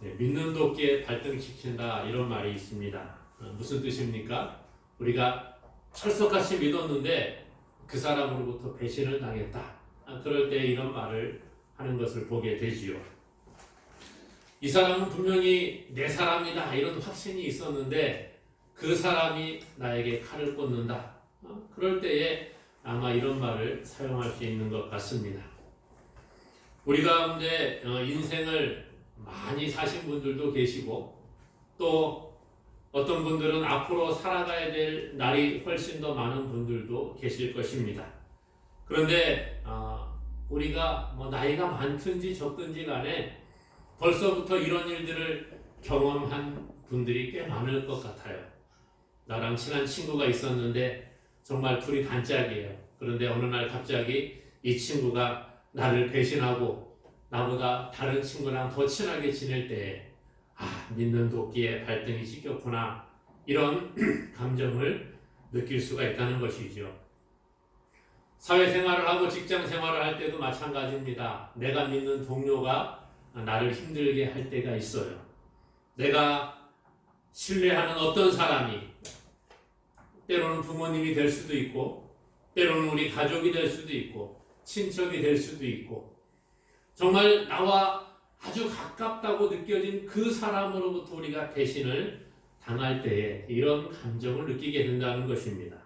네, 믿는 도끼에 발등시킨다 이런 말이 있습니다. 어, 무슨 뜻입니까? 우리가 철석같이 믿었는데 그 사람으로부터 배신을 당했다. 아, 그럴 때 이런 말을 하는 것을 보게 되지요. 이 사람은 분명히 내 사람이다 이런 확신이 있었는데 그 사람이 나에게 칼을 꽂는다. 어, 그럴 때에 아마 이런 말을 사용할 수 있는 것 같습니다. 우리 가운데 어, 인생을 많이 사신 분들도 계시고 또 어떤 분들은 앞으로 살아가야 될 날이 훨씬 더 많은 분들도 계실 것입니다. 그런데 어, 우리가 뭐 나이가 많든지 적든지 간에 벌써부터 이런 일들을 경험한 분들이 꽤 많을 것 같아요. 나랑 친한 친구가 있었는데 정말 둘이 단짝이에요. 그런데 어느 날 갑자기 이 친구가 나를 배신하고 나보다 다른 친구랑 더 친하게 지낼 때, 아, 믿는 도끼에 발등이 찢겼구나. 이런 감정을 느낄 수가 있다는 것이죠. 사회생활을 하고 직장 생활을 할 때도 마찬가지입니다. 내가 믿는 동료가 나를 힘들게 할 때가 있어요. 내가 신뢰하는 어떤 사람이 때로는 부모님이 될 수도 있고, 때로는 우리 가족이 될 수도 있고, 친척이 될 수도 있고, 정말 나와 아주 가깝다고 느껴진 그 사람으로부터 우리가 배신을 당할 때에 이런 감정을 느끼게 된다는 것입니다.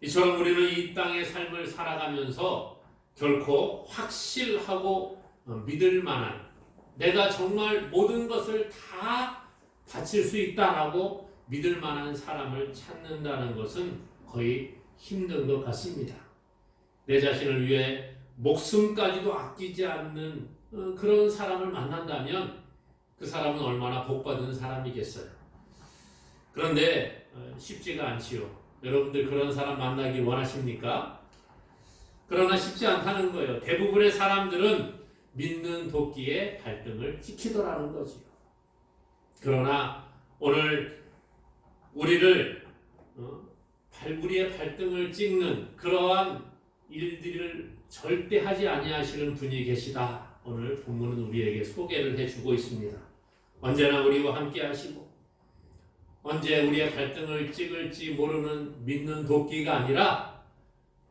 이처럼 우리는 이 땅의 삶을 살아가면서 결코 확실하고 믿을 만한 내가 정말 모든 것을 다 바칠 수 있다라고 믿을 만한 사람을 찾는다는 것은 거의 힘든 것 같습니다. 내 자신을 위해 목숨까지도 아끼지 않는 어, 그런 사람을 만난다면 그 사람은 얼마나 복받은 사람이겠어요. 그런데 어, 쉽지가 않지요. 여러분들 그런 사람 만나기 원하십니까? 그러나 쉽지 않다는 거예요. 대부분의 사람들은 믿는 도끼에 발등을 찍히더라는 거지요. 그러나 오늘 우리를 어, 발구리에 발등을 찍는 그러한 일들을 절대 하지 아니하시는 분이 계시다. 오늘 본문은 우리에게 소개를 해주고 있습니다. 언제나 우리와 함께 하시고 언제 우리의 발등을 찍을지 모르는 믿는 도끼가 아니라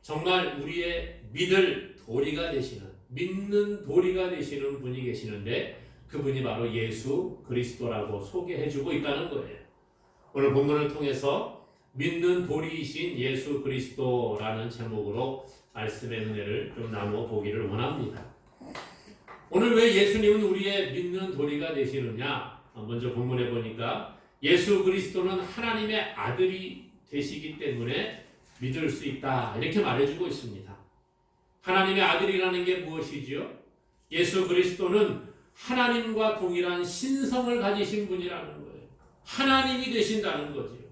정말 우리의 믿을 도리가 되시는 믿는 도리가 되시는 분이 계시는데 그분이 바로 예수 그리스도라고 소개해주고 있다는 거예요. 오늘 본문을 통해서 믿는 도리이신 예수 그리스도라는 제목으로 말씀의 은혜를 좀 나누어 보기를 원합니다. 오늘 왜 예수님은 우리의 믿는 도리가 되시느냐? 먼저 본문에 보니까 예수 그리스도는 하나님의 아들이 되시기 때문에 믿을 수 있다. 이렇게 말해주고 있습니다. 하나님의 아들이라는 게 무엇이지요? 예수 그리스도는 하나님과 동일한 신성을 가지신 분이라는 거예요. 하나님이 되신다는 거지요.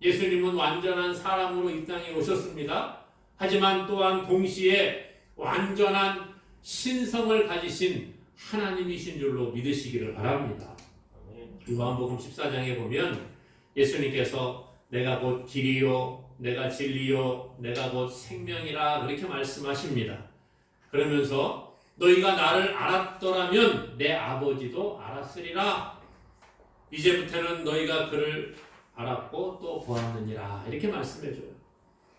예수님은 완전한 사람으로 이 땅에 오셨습니다. 하지만 또한 동시에 완전한 신성을 가지신 하나님이신 줄로 믿으시기를 바랍니다. 요한복음 14장에 보면 예수님께서 내가 곧 길이요 내가 진리요 내가 곧 생명이라 그렇게 말씀하십니다. 그러면서 너희가 나를 알았더라면 내 아버지도 알았으리라. 이제부터는 너희가 그를 알았고 또 보았느니라 이렇게 말씀해줘요.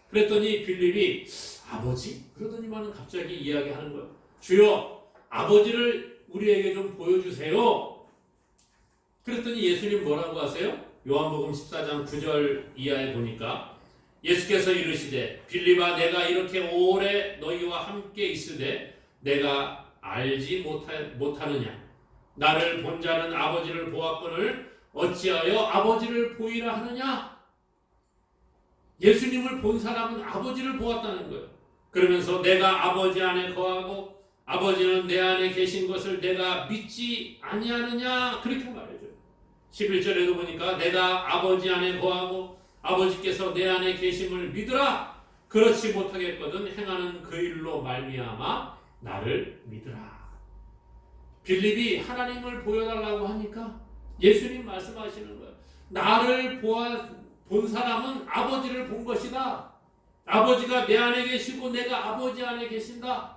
그랬더니 빌립이 아버지? 그러더니만은 갑자기 이야기하는 거예요. 주여 아버지를 우리에게 좀 보여주세요. 그랬더니 예수님 뭐라고 하세요? 요한복음 14장 9절 이하에 보니까 예수께서 이르시되 빌립아 내가 이렇게 오래 너희와 함께 있으되 내가 알지 못하, 못하느냐 나를 본 자는 아버지를 보았거늘 어찌하여 아버지를 보이라 하느냐 예수님을 본 사람은 아버지를 보았다는 거예요. 그러면서 내가 아버지 안에 거하고 아버지는 내 안에 계신 것을 내가 믿지 아니하느냐 그렇게 말해줘요. 11절에도 보니까 내가 아버지 안에 거하고 아버지께서 내 안에 계심을 믿으라 그렇지 못하겠거든 행하는 그 일로 말미암아 나를 믿으라. 빌립이 하나님을 보여달라고 하니까 예수님 말씀하시는 거예요. 나를 보아 본 사람은 아버지를 본 것이다. 아버지가 내 안에 계시고 내가 아버지 안에 계신다.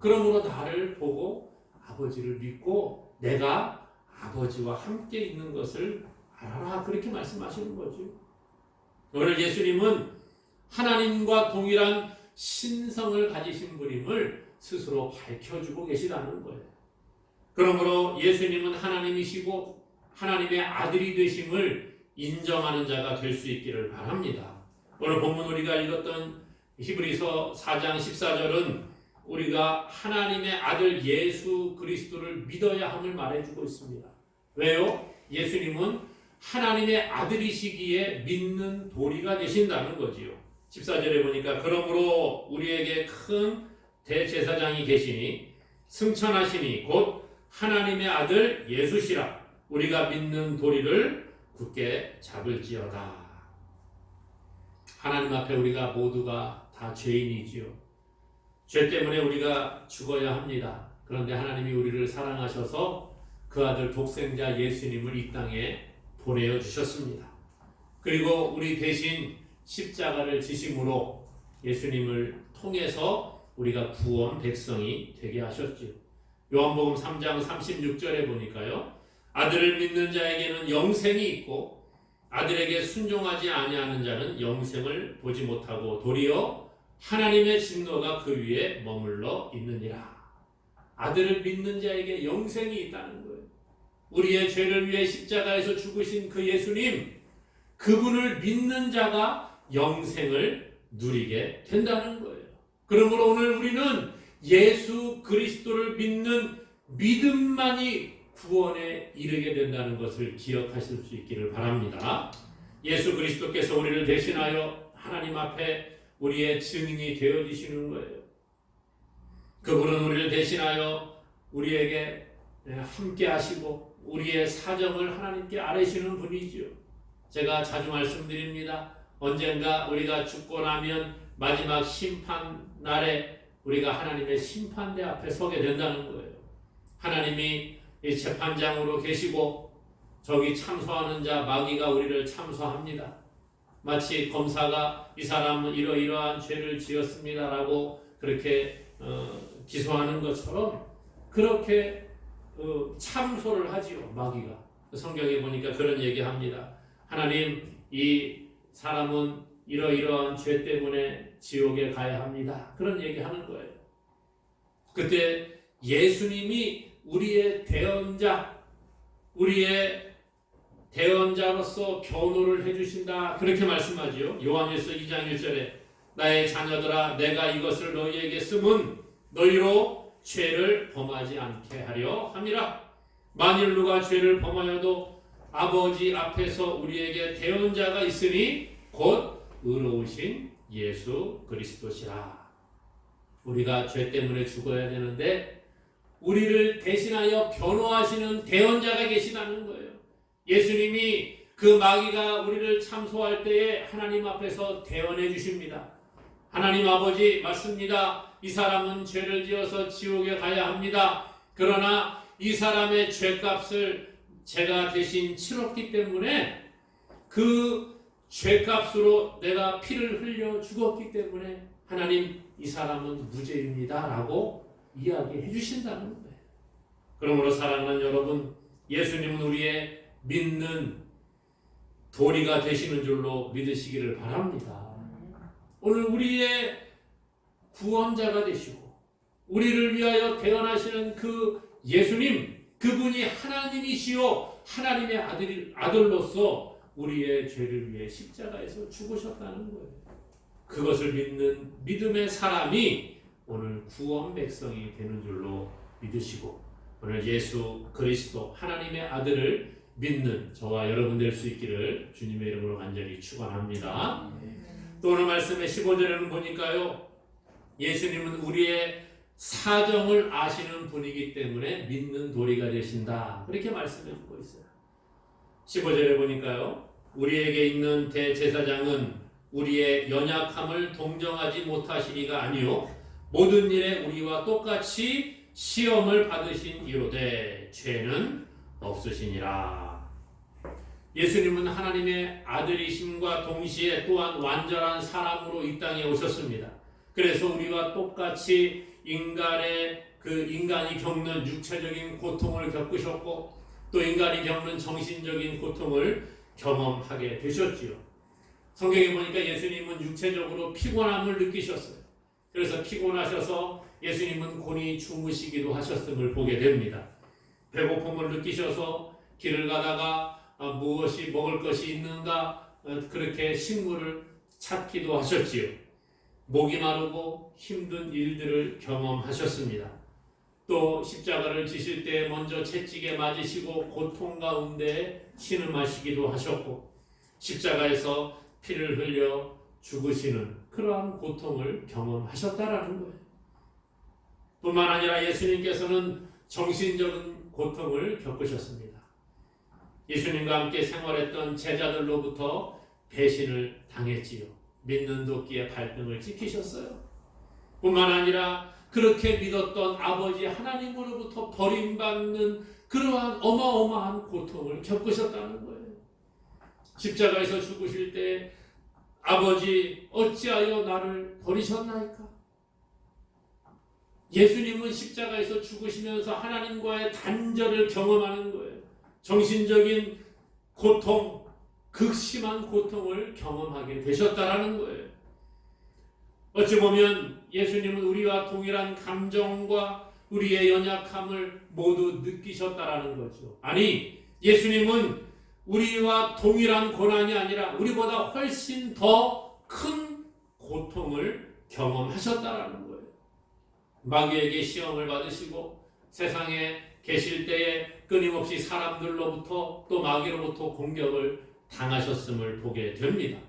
그러므로 나를 보고 아버지를 믿고 내가 아버지와 함께 있는 것을 알아라 그렇게 말씀하시는 거죠. 오늘 예수님은 하나님과 동일한 신성을 가지신 분임을 스스로 밝혀주고 계시다는 거예요. 그러므로 예수님은 하나님이시고 하나님의 아들이 되심을 인정하는 자가 될 수 있기를 바랍니다. 오늘 본문 우리가 읽었던 히브리서 4장 14절은 우리가 하나님의 아들 예수 그리스도를 믿어야 함을 말해주고 있습니다. 왜요? 예수님은 하나님의 아들이시기에 믿는 도리가 되신다는 거지요. 14절에 보니까 그러므로 우리에게 큰 대제사장이 계시니 승천하시니 곧 하나님의 아들 예수시라 우리가 믿는 도리를 굳게 잡을지어다. 하나님 앞에 우리가 모두가 다 죄인이지요. 죄 때문에 우리가 죽어야 합니다. 그런데 하나님이 우리를 사랑하셔서 그 아들 독생자 예수님을 이 땅에 보내어 주셨습니다. 그리고 우리 대신 십자가를 지심으로 예수님을 통해서 우리가 구원 백성이 되게 하셨지요. 요한복음 3장 36절에 보니까요. 아들을 믿는 자에게는 영생이 있고 아들에게 순종하지 아니하는 자는 영생을 보지 못하고 도리어 하나님의 진노가 그 위에 머물러 있느니라. 아들을 믿는 자에게 영생이 있다는 거예요. 우리의 죄를 위해 십자가에서 죽으신 그 예수님, 그분을 믿는 자가 영생을 누리게 된다는 거예요. 그러므로 오늘 우리는 예수 그리스도를 믿는 믿음만이 구원에 이르게 된다는 것을 기억하실 수 있기를 바랍니다. 예수 그리스도께서 우리를 대신하여 하나님 앞에 우리의 증인이 되어 주시는 거예요. 그분은 우리를 대신하여 우리에게 함께 하시고 우리의 사정을 하나님께 아뢰시는 분이지요. 제가 자주 말씀드립니다. 언젠가 우리가 죽고 나면 마지막 심판 날에 우리가 하나님의 심판대 앞에 서게 된다는 거예요. 하나님이 이 재판장으로 계시고 저기 참소하는 자 마귀가 우리를 참소합니다. 마치 검사가 이 사람은 이러이러한 죄를 지었습니다라고 그렇게 어, 기소하는 것처럼 그렇게 어, 참소를 하지요 마귀가 성경에 보니까 그런 얘기합니다. 하나님 이 사람은 이러이러한 죄 때문에 지옥에 가야 합니다. 그런 얘기하는 거예요. 그때 예수님이 우리의 대언자, 우리의 대언자로서 변호를 해주신다. 그렇게 말씀하지요. 요한일서 2장 1절에 나의 자녀들아 내가 이것을 너희에게 쓰면 너희로 죄를 범하지 않게 하려 함이라. 만일 누가 죄를 범하여도 아버지 앞에서 우리에게 대언자가 있으니 곧 의로우신 예수 그리스도시라. 우리가 죄 때문에 죽어야 되는데 우리를 대신하여 변호하시는 대언자가 계시다는 거예요. 예수님이 그 마귀가 우리를 참소할 때에 하나님 앞에서 대언해 주십니다. 하나님 아버지 맞습니다. 이 사람은 죄를 지어서 지옥에 가야 합니다. 그러나 이 사람의 죄값을 제가 대신 치렀기 때문에 그 죄값으로 내가 피를 흘려 죽었기 때문에 하나님 이 사람은 무죄입니다. 라고 이야기해 주신다는 거예요. 그러므로 사랑하는 여러분, 예수님은 우리의 믿는 도리가 되시는 줄로 믿으시기를 바랍니다. 오늘 우리의 구원자가 되시고 우리를 위하여 태어나시는 그 예수님, 그분이 하나님이시요 하나님의 아들 아들로서 우리의 죄를 위해 십자가에서 죽으셨다는 거예요. 그것을 믿는 믿음의 사람이 오늘 구원 백성이 되는 줄로 믿으시고 오늘 예수 그리스도 하나님의 아들을 믿는 저와 여러분 될 수 있기를 주님의 이름으로 간절히 축원합니다. 또 오늘 말씀의 15절에는 보니까요. 예수님은 우리의 사정을 아시는 분이기 때문에 믿는 도리가 되신다. 그렇게 말씀해 주고 있어요. 15절에 보니까요. 우리에게 있는 대제사장은 우리의 연약함을 동정하지 못하시니가 아니요 모든 일에 우리와 똑같이 시험을 받으신 이로되 죄는 없으시니라. 예수님은 하나님의 아들이심과 동시에 또한 완전한 사람으로 이 땅에 오셨습니다. 그래서 우리와 똑같이 인간의 그 인간이 겪는 육체적인 고통을 겪으셨고 또 인간이 겪는 정신적인 고통을 경험하게 되셨지요. 성경에 보니까 예수님은 육체적으로 피곤함을 느끼셨어요. 그래서 피곤하셔서 예수님은 곤히 주무시기도 하셨음을 보게 됩니다. 배고픔을 느끼셔서 길을 가다가 아, 무엇이 먹을 것이 있는가 어, 그렇게 식물을 찾기도 하셨지요. 목이 마르고 힘든 일들을 경험하셨습니다. 또 십자가를 지실 때 먼저 채찍에 맞으시고 고통 가운데 신음하시기도 하셨고 십자가에서 피를 흘려 죽으시는 그러한 고통을 경험하셨다라는 거예요. 뿐만 아니라 예수님께서는 정신적인 고통을 겪으셨습니다. 예수님과 함께 생활했던 제자들로부터 배신을 당했지요. 믿는 도끼의 발등을 지키셨어요. 뿐만 아니라 그렇게 믿었던 아버지 하나님으로부터 버림받는 그러한 어마어마한 고통을 겪으셨다는 거예요. 십자가에서 죽으실 때 아버지 어찌하여 나를 버리셨나이까? 예수님은 십자가에서 죽으시면서 하나님과의 단절을 경험하는 거예요. 정신적인 고통, 극심한 고통을 경험하게 되셨다라는 거예요. 어찌 보면 예수님은 우리와 동일한 감정과 우리의 연약함을 모두 느끼셨다라는 거죠. 아니, 예수님은 우리와 동일한 고난이 아니라 우리보다 훨씬 더 큰 고통을 경험하셨다라는 거예요. 마귀에게 시험을 받으시고 세상에 계실 때에 끊임없이 사람들로부터 또 마귀로부터 공격을 당하셨음을 보게 됩니다.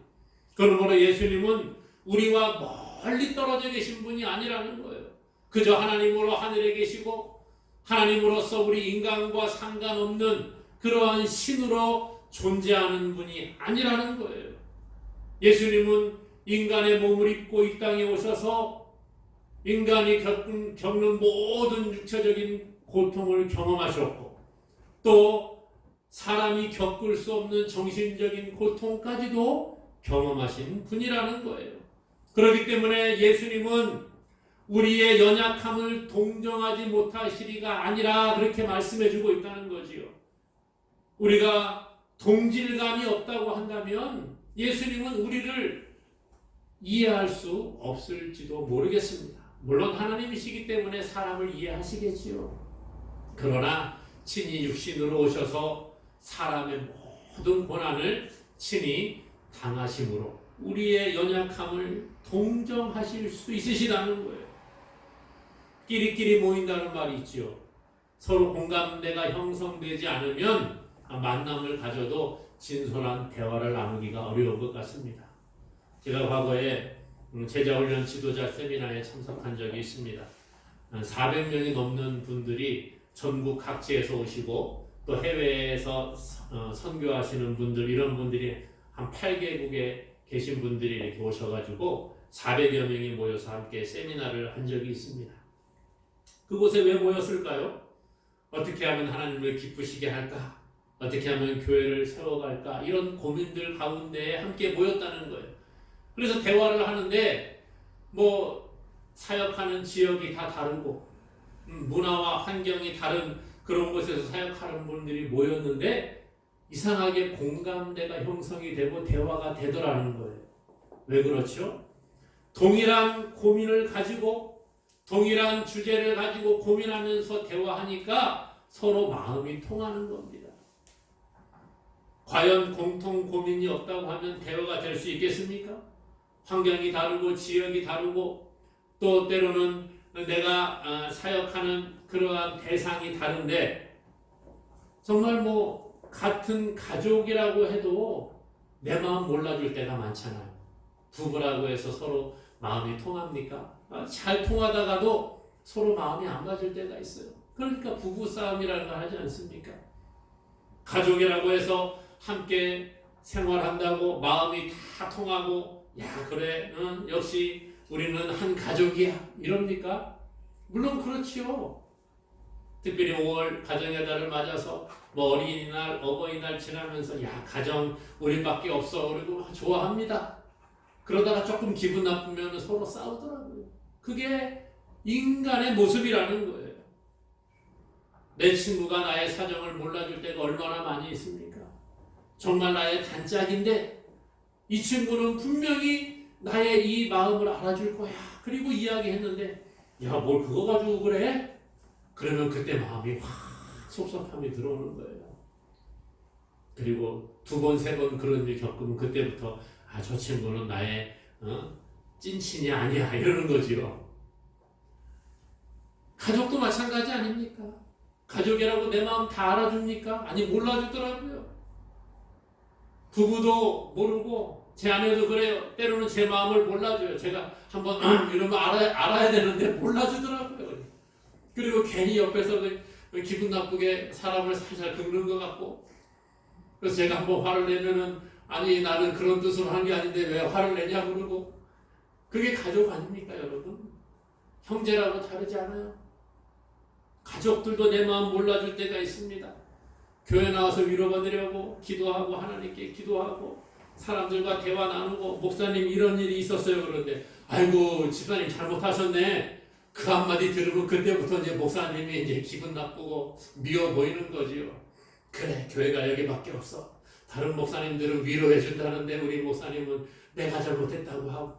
그러므로 예수님은 우리와 멀리 떨어져 계신 분이 아니라는 거예요. 그저 하나님으로 하늘에 계시고 하나님으로서 우리 인간과 상관없는 그러한 신으로 존재하는 분이 아니라는 거예요. 예수님은 인간의 몸을 입고 이 땅에 오셔서 인간이 겪은, 겪는 모든 육체적인 고통을 경험하셨고 또 사람이 겪을 수 없는 정신적인 고통까지도 경험하신 분이라는 거예요. 그렇기 때문에 예수님은 우리의 연약함을 동정하지 못하시리가 아니라 그렇게 말씀해 주고 있다는 거지요. 우리가 동질감이 없다고 한다면 예수님은 우리를 이해할 수 없을지도 모르겠습니다. 물론 하나님이시기 때문에 사람을 이해하시겠지요. 그러나 친히 육신으로 오셔서 사람의 모든 고난을 친히 당하심으로 우리의 연약함을 동정하실 수 있으시다는 거예요. 끼리끼리 모인다는 말이 있지요. 서로 공감대가 형성되지 않으면 만남을 가져도 진솔한 대화를 나누기가 어려운 것 같습니다. 제가 과거에 제자훈련 지도자 세미나에 참석한 적이 있습니다. 400명이 넘는 분들이 전국 각지에서 오시고 또 해외에서 어, 선교하시는 분들 이런 분들이 한 8개국에 계신 분들이 이렇게 오셔가지고 400여 명이 모여서 함께 세미나를 한 적이 있습니다. 그곳에 왜 모였을까요? 어떻게 하면 하나님을 기쁘시게 할까? 어떻게 하면 교회를 세워갈까? 이런 고민들 가운데 함께 모였다는 거예요. 그래서 대화를 하는데 뭐 사역하는 지역이 다 다르고 음, 문화와 환경이 다른 그런 곳에서 사역하는 분들이 모였는데 이상하게 공감대가 형성이 되고 대화가 되더라는 거예요. 왜 그렇죠? 동일한 고민을 가지고 동일한 주제를 가지고 고민하면서 대화하니까 서로 마음이 통하는 겁니다. 과연 공통 고민이 없다고 하면 대화가 될 수 있겠습니까? 환경이 다르고 지역이 다르고 또 때로는 내가 아, 사역하는 그러한 대상이 다른데 정말 뭐 같은 가족이라고 해도 내 마음 몰라줄 때가 많잖아요. 부부라고 해서 서로 마음이 통합니까? 아, 잘 통하다가도 서로 마음이 안 맞을 때가 있어요. 그러니까 부부 싸움이라는 걸 하지 않습니까? 가족이라고 해서 함께 생활한다고 마음이 다 통하고 야 그래 응, 역시 우리는 한 가족이야 이럽니까? 물론 그렇지요. 특별히 5월 가정의 달을 맞아서 뭐 어린이날, 어버이날 지나면서 야 가정 우리밖에 없어 그리고 막 좋아합니다. 그러다가 조금 기분 나쁘면 서로 싸우더라고요. 그게 인간의 모습이라는 거예요. 내 친구가 나의 사정을 몰라줄 때가 얼마나 많이 있습니까? 정말 나의 단짝인데 이 친구는 분명히 나의 이 마음을 알아줄 거야. 그리고 이야기했는데 야 뭘 그거 가지고 그래? 그러면 그때 마음이 확 속속함이 들어오는 거예요. 그리고 두 번, 세 번 그런 일 겪으면 그때부터 아, 저 친구는 나의 어? 찐친이 아니야 이러는 거지요. 가족도 마찬가지 아닙니까? 가족이라고 내 마음 다 알아줍니까? 아니 몰라주더라고요. 부부도 모르고 제 아내도 그래요. 때로는 제 마음을 몰라줘요. 제가 한번 이러면 알아야, 알아야 되는데 몰라주더라고요. 그리고 괜히 옆에서 그 기분 나쁘게 사람을 살살 긁는 것 같고 그래서 제가 한번 화를 내면은 아니 나는 그런 뜻으로 한 게 아닌데 왜 화를 내냐 그러고 그게 가족 아닙니까 여러분? 형제라고 다르지 않아요. 가족들도 내 마음 몰라줄 때가 있습니다. 교회 나와서 위로받으려고 기도하고 하나님께 기도하고 사람들과 대화 나누고 목사님 이런 일이 있었어요. 그런데 아이고 집사님 잘못하셨네. 그 한마디 들으면 그때부터 이제 목사님이 이제 기분 나쁘고 미워 보이는 거지요. 그래 교회가 여기밖에 없어. 다른 목사님들은 위로해 준다는데 우리 목사님은 내가 잘못했다고 하고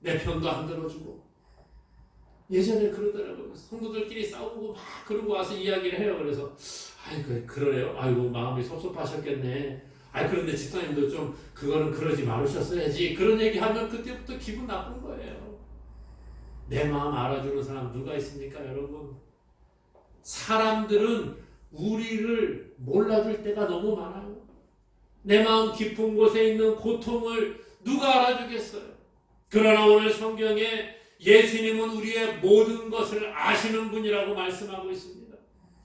내 편도 안 들어주고. 예전에 그러더라고요. 성도들끼리 싸우고 막 그러고 와서 이야기를 해요. 그래서 아이 그 그러래요 아이고 마음이 섭섭하셨겠네 아 그런데 집사님도 좀 그거는 그러지 말으셨어야지 그런 얘기하면 그때부터 기분 나쁜 거예요. 내 마음 알아주는 사람 누가 있습니까, 여러분? 사람들은 우리를 몰라줄 때가 너무 많아요. 내 마음 깊은 곳에 있는 고통을 누가 알아주겠어요? 그러나 오늘 성경에 예수님은 우리의 모든 것을 아시는 분이라고 말씀하고 있습니다.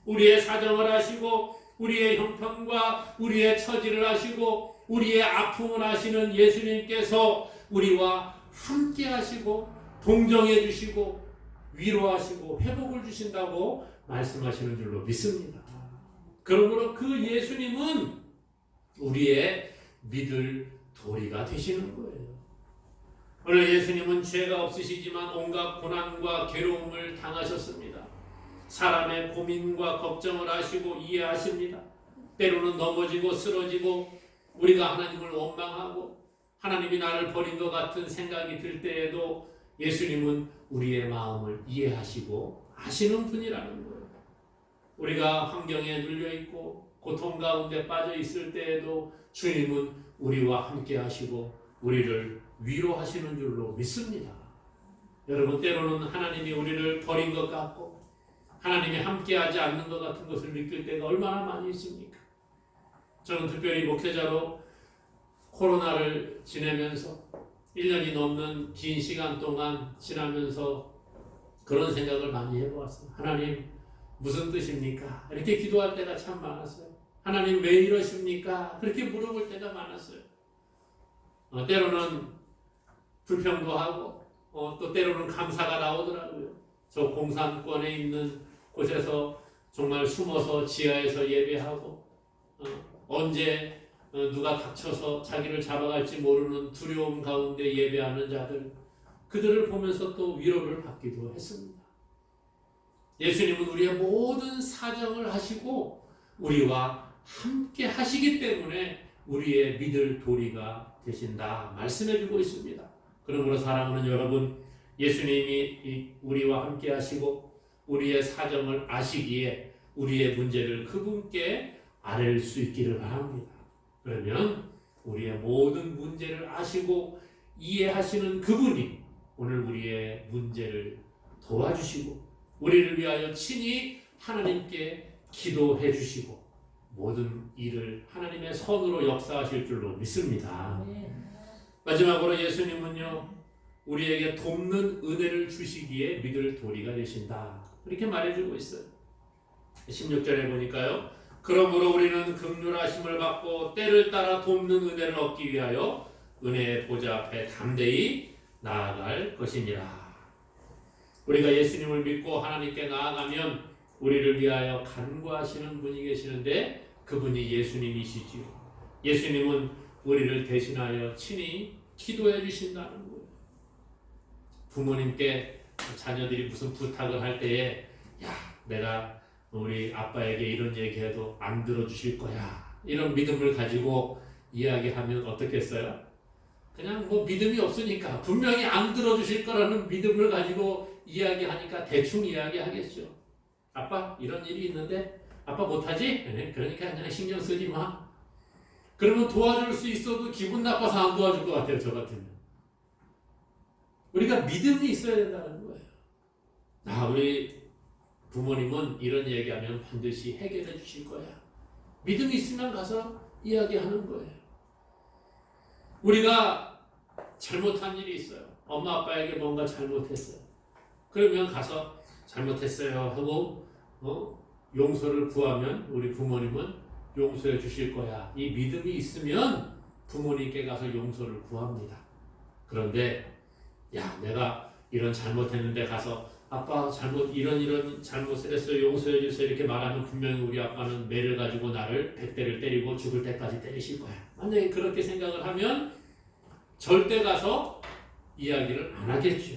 우리의 사정을 아시고 우리의 형편과 우리의 처지를 아시고 우리의 아픔을 아시는 예수님께서 우리와 함께 하시고 동정해 주시고 위로하시고 회복을 주신다고 말씀하시는 줄로 믿습니다. 그러므로 그 예수님은 우리의 믿을 도리가 되시는 거예요. 오늘 예수님은 죄가 없으시지만 온갖 고난과 괴로움을 당하셨습니다. 사람의 고민과 걱정을 아시고 이해하십니다. 때로는 넘어지고 쓰러지고 우리가 하나님을 원망하고 하나님이 나를 버린 것 같은 생각이 들 때에도 예수님은 우리의 마음을 이해하시고 아시는 분이라는 거예요. 우리가 환경에 눌려 있고 고통 가운데 빠져 있을 때에도 주님은 우리와 함께 하시고 우리를 위로하시는 줄로 믿습니다. 여러분 때로는 하나님이 우리를 버린 것 같고 하나님이 함께하지 않는 것 같은 것을 느낄 때가 얼마나 많이 있습니까? 저는 특별히 목회자로 코로나를 지내면서 1년이 넘는 긴 시간 동안 지나면서 그런 생각을 많이 해보았어요. 하나님, 무슨 뜻입니까? 이렇게 기도할 때가 참 많았어요. 하나님, 왜 이러십니까? 그렇게 물어볼 때가 많았어요. 어, 때로는 불평도 하고, 어, 또 때로는 감사가 나오더라고요. 저 공산권에 있는 곳에서 정말 숨어서 지하에서 예배하고 어, 언제 어, 누가 닥쳐서 자기를 잡아갈지 모르는 두려움 가운데 예배하는 자들 그들을 보면서 또 위로를 받기도 했습니다. 예수님은 우리의 모든 사정을 하시고 우리와 함께 하시기 때문에 우리의 믿을 도리가 되신다 말씀해주고 있습니다. 그러므로 사랑하는 여러분 예수님이 우리와 함께 하시고 우리의 사정을 아시기에 우리의 문제를 그분께 아뢰 수 있기를 바랍니다. 그러면 우리의 모든 문제를 아시고 이해하시는 그분이 오늘 우리의 문제를 도와주시고 우리를 위하여 친히 하나님께 기도해 주시고 모든 일을 하나님의 선으로 역사하실 줄로 믿습니다. 마지막으로 예수님은요 우리에게 돕는 은혜를 주시기에 믿을 도리가 되신다. 이렇게 말해주고 있어요. 16절에 보니까요. 그러므로 우리는 극률하심을 받고 때를 따라 돕는 은혜를 얻기 위하여 은혜의 보좌 앞에 담대히 나아갈 것이니라. 우리가 예수님을 믿고 하나님께 나아가면 우리를 위하여 간구하시는 분이 계시는데 그분이 예수님이시지요. 예수님은 우리를 대신하여 친히 기도해 주신다는 거예요. 부모님께 자녀들이 무슨 부탁을 할 때에 야 내가 우리 아빠에게 이런 얘기해도 안 들어주실 거야. 이런 믿음을 가지고 이야기하면 어떻겠어요? 그냥 뭐 믿음이 없으니까 분명히 안 들어주실 거라는 믿음을 가지고 이야기하니까 대충 이야기하겠죠. 아빠 이런 일이 있는데 아빠 못하지? 네, 그러니까 그냥 신경 쓰지 마. 그러면 도와줄 수 있어도 기분 나빠서 안 도와줄 것 같아요. 저 같으면. 우리가 믿음이 있어야 된다는 거예요. 아 우리 부모님은 이런 얘기하면 반드시 해결해 주실 거야. 믿음이 있으면 가서 이야기하는 거예요. 우리가 잘못한 일이 있어요. 엄마 아빠에게 뭔가 잘못했어요. 그러면 가서 잘못했어요 하고 어? 용서를 구하면 우리 부모님은 용서해 주실 거야. 이 믿음이 있으면 부모님께 가서 용서를 구합니다. 그런데 야 내가 이런 잘못했는데 가서 아빠 잘못 이런 이런 잘못을 했어요 용서해 주세요 이렇게 말하면 분명히 우리 아빠는 매를 가지고 나를 백대를 때리고 죽을 때까지 때리실 거야. 만약에 그렇게 생각을 하면 절대 가서 이야기를 안 하겠죠.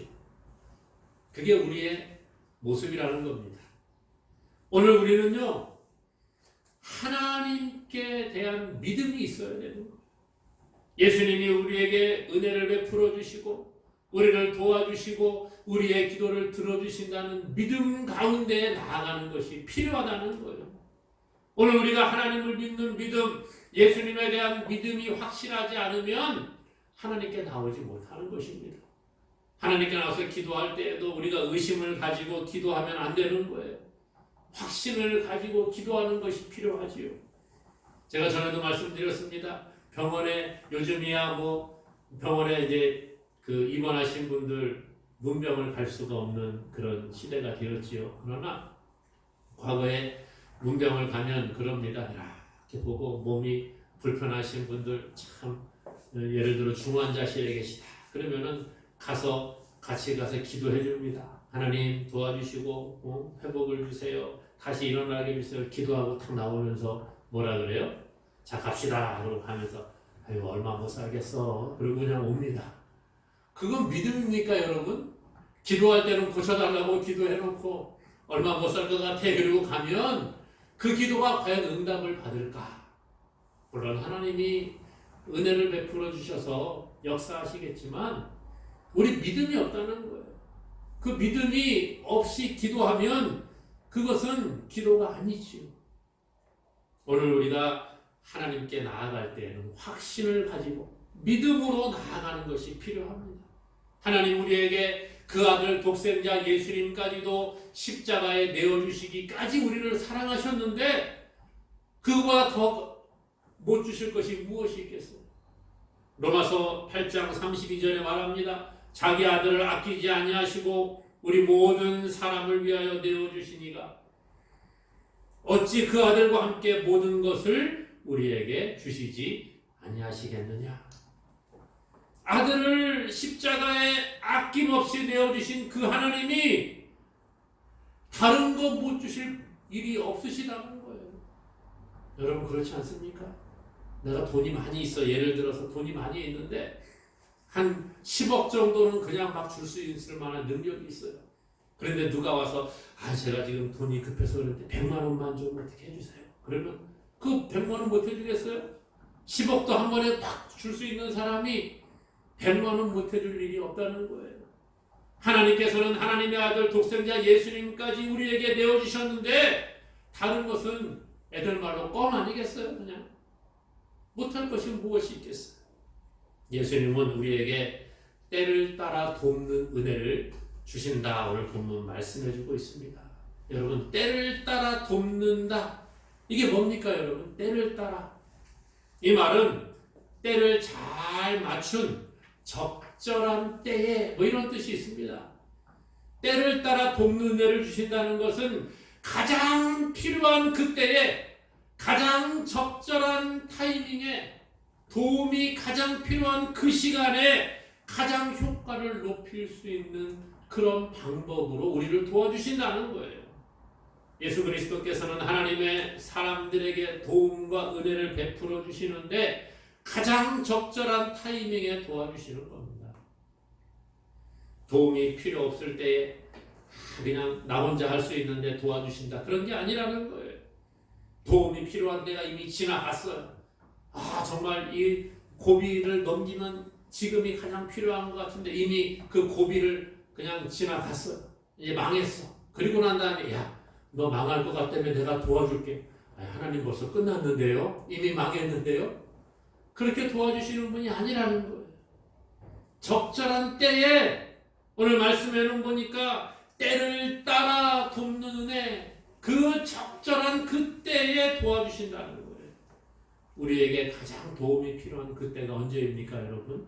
그게 우리의 모습이라는 겁니다. 오늘 우리는요, 하나님께 대한 믿음이 있어야 되는 거예요. 예수님이 우리에게 은혜를 베풀어 주시고, 우리를 도와주시고, 우리의 기도를 들어주신다는 믿음 가운데 나아가는 것이 필요하다는 거예요. 오늘 우리가 하나님을 믿는 믿음, 예수님에 대한 믿음이 확실하지 않으면 하나님께 나오지 못하는 것입니다. 하나님께 나와서 기도할 때에도 우리가 의심을 가지고 기도하면 안 되는 거예요. 확신을 가지고 기도하는 것이 필요하지요. 제가 전에도 말씀드렸습니다. 병원에 요즘이야 뭐 병원에 이제 그 입원하신 분들 문병을 갈 수가 없는 그런 시대가 되었지요. 그러나 과거에 문병을 가면 그럽니다. 이렇게 보고 몸이 불편하신 분들 참 예를 들어 중환자실에 계시다. 그러면은 가서 같이 가서 기도해 줍니다. 하나님 도와주시고 어, 회복을 주세요. 다시 일어나게 해주세요. 기도하고 탁 나오면서 뭐라 그래요? 자 갑시다. 그러고 가면서 아유 얼마 못 살겠어. 그리고 그냥 옵니다. 그건 믿음입니까 여러분? 기도할 때는 고쳐달라고 기도해놓고 얼마 못 살 것 같아. 그리고 가면 그 기도가 과연 응답을 받을까? 물론 하나님이 은혜를 베풀어 주셔서 역사하시겠지만 우리 믿음이 없다는 거예요. 그 믿음이 없이 기도하면 그것은 기도가 아니지요. 오늘 우리가 하나님께 나아갈 때에는 확신을 가지고 믿음으로 나아가는 것이 필요합니다. 하나님 우리에게 그 아들 독생자 예수님까지도 십자가에 내어주시기까지 우리를 사랑하셨는데 그보다 더 못 주실 것이 무엇이 있겠어요? 로마서 8장 32절에 말합니다. 자기 아들을 아끼지 아니하시고 우리 모든 사람을 위하여 내어 주시니가 어찌 그 아들과 함께 모든 것을 우리에게 주시지 아니하시겠느냐? 아들을 십자가에 아낌없이 내어 주신 그 하나님이 다른 거 못 주실 일이 없으시다는 거예요. 여러분 그렇지 않습니까? 내가 돈이 많이 있어. 예를 들어서 돈이 많이 있는데 한 10억 정도는 그냥 막 줄 수 있을 만한 능력이 있어요. 그런데 누가 와서 아 제가 지금 돈이 급해서 그런데 100만 원만 좀 어떻게 해주세요. 그러면 그 100만 원 못 해주겠어요? 10억도 한 번에 팍줄수 있는 사람이 100만 원 못 해줄 일이 없다는 거예요. 하나님께서는 하나님의 아들 독생자 예수님까지 우리에게 내어주셨는데 다른 것은 애들 말로 껌 아니겠어요? 그냥 못할 것이 무엇이 있겠어요? 예수님은 우리에게 때를 따라 돕는 은혜를 주신다. 오늘 본문 말씀해 주고 있습니다. 여러분, 때를 따라 돕는다. 이게 뭡니까, 여러분? 때를 따라. 이 말은 때를 잘 맞춘 적절한 때에 뭐 이런 뜻이 있습니다. 때를 따라 돕는 은혜를 주신다는 것은 가장 필요한 그때에 가장 적절한 타이밍에 도움이 가장 필요한 그 시간에 가장 효과를 높일 수 있는 그런 방법으로 우리를 도와주신다는 거예요. 예수 그리스도께서는 하나님의 사람들에게 도움과 은혜를 베풀어 주시는데 가장 적절한 타이밍에 도와주시는 겁니다. 도움이 필요 없을 때에 그냥 나 혼자 할 수 있는데 도와주신다 그런 게 아니라는 거예요. 도움이 필요한 데가 이미 지나갔어요. 아 정말 이 고비를 넘기면 지금이 가장 필요한 것 같은데 이미 그 고비를 그냥 지나갔어요. 이제 망했어. 그리고 난 다음에 야 너 망할 것 같다며 내가 도와줄게. 아, 하나님 벌써 끝났는데요. 이미 망했는데요. 그렇게 도와주시는 분이 아니라는 거예요. 적절한 때에 오늘 말씀에는 보니까 때를 따라 돕는 은혜 그 적절한 그때에 도와주신다는 거예요. 우리에게 가장 도움이 필요한 그때가 언제입니까, 여러분?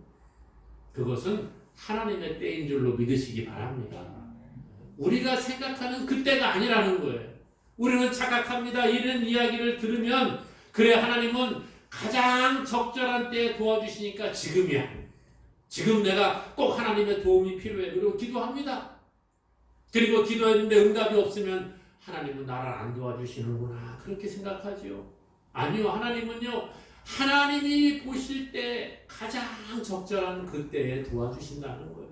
그것은 하나님의 때인 줄로 믿으시기 바랍니다. 우리가 생각하는 그때가 아니라는 거예요. 우리는 착각합니다. 이런 이야기를 들으면 그래 하나님은 가장 적절한 때에 도와주시니까 지금이야. 지금 내가 꼭 하나님의 도움이 필요해. 그리고 기도합니다. 그리고 기도했는데 응답이 없으면 하나님은 나를 안 도와주시는구나. 그렇게 생각하지요. 아니요. 하나님은요. 하나님이 보실 때 가장 적절한 그때에 도와주신다는 거예요.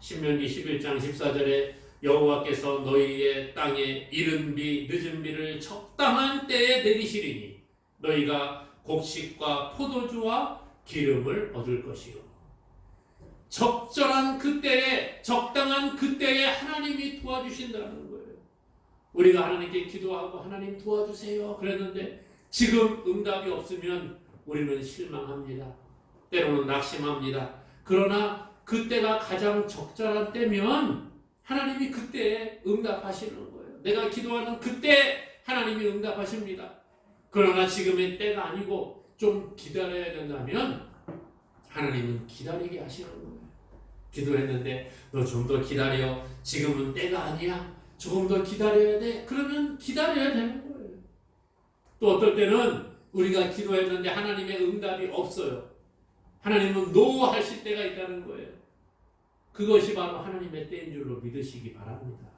신명기 11장 14절에 여호와께서 너희의 땅에 이른 비 늦은 비를 적당한 때에 내리시리니 너희가 곡식과 포도주와 기름을 얻을 것이요. 적절한 그때에 적당한 그때에 하나님이 도와주신다는 거예요. 우리가 하나님께 기도하고 하나님 도와주세요. 그랬는데 지금 응답이 없으면 우리는 실망합니다. 때로는 낙심합니다. 그러나 그때가 가장 적절한 때면 하나님이 그때에 응답하시는 거예요. 내가 기도하는 그때 하나님이 응답하십니다. 그러나 지금의 때가 아니고 좀 기다려야 된다면 하나님은 기다리게 하시는 거예요. 기도했는데 너 좀 더 기다려. 지금은 때가 아니야. 조금 더 기다려야 돼. 그러면 기다려야 되는 거예요. 또 어떨 때는 우리가 기도했는데 하나님의 응답이 없어요. 하나님은 노 하실 때가 있다는 거예요. 그것이 바로 하나님의 때인 줄로 믿으시기 바랍니다.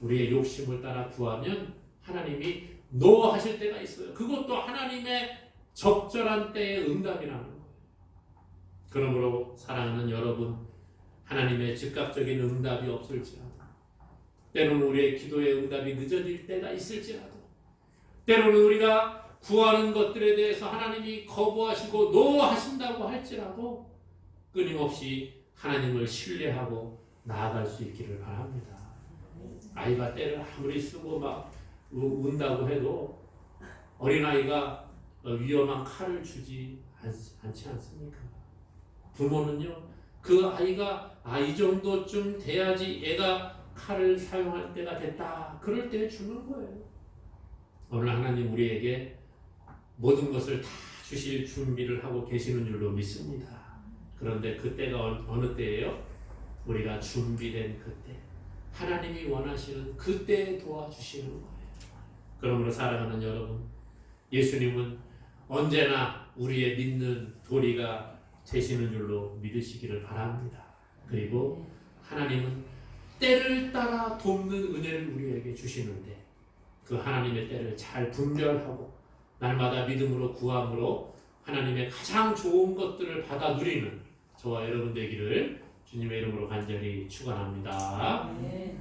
우리의 욕심을 따라 구하면 하나님이 노 하실 때가 있어요. 그것도 하나님의 적절한 때의 응답이라는 거예요. 그러므로 사랑하는 여러분, 하나님의 즉각적인 응답이 없을지라도, 때로는 우리의 기도의 응답이 늦어질 때가 있을지라도, 때로는 우리가 구하는 것들에 대해서 하나님이 거부하시고 노하신다고 할지라도 끊임없이 하나님을 신뢰하고 나아갈 수 있기를 바랍니다. 아이가 때를 아무리 쓰고 막 우- 운다고 해도 어린아이가 위험한 칼을 주지 않, 않지 않습니까? 부모는요, 그 아이가 아, 이 정도쯤 돼야지 애가 칼을 사용할 때가 됐다. 그럴 때 주는 거예요. 오늘 하나님 우리에게 모든 것을 다 주실 준비를 하고 계시는 줄로 믿습니다. 그런데 그때가 어- 어느 때예요? 우리가 준비된 그때. 하나님이 원하시는 그때에 도와주시는 거예요. 그러므로 사랑하는 여러분, 예수님은 언제나 우리의 믿는 도리가 되시는 줄로 믿으시기를 바랍니다. 그리고 하나님은 때를 따라 돕는 은혜를 우리에게 주시는데 그 하나님의 때를 잘 분별하고 날마다 믿음으로 구함으로 하나님의 가장 좋은 것들을 받아 누리는 저와 여러분 되기를 주님의 이름으로 간절히 축원합니다. 네.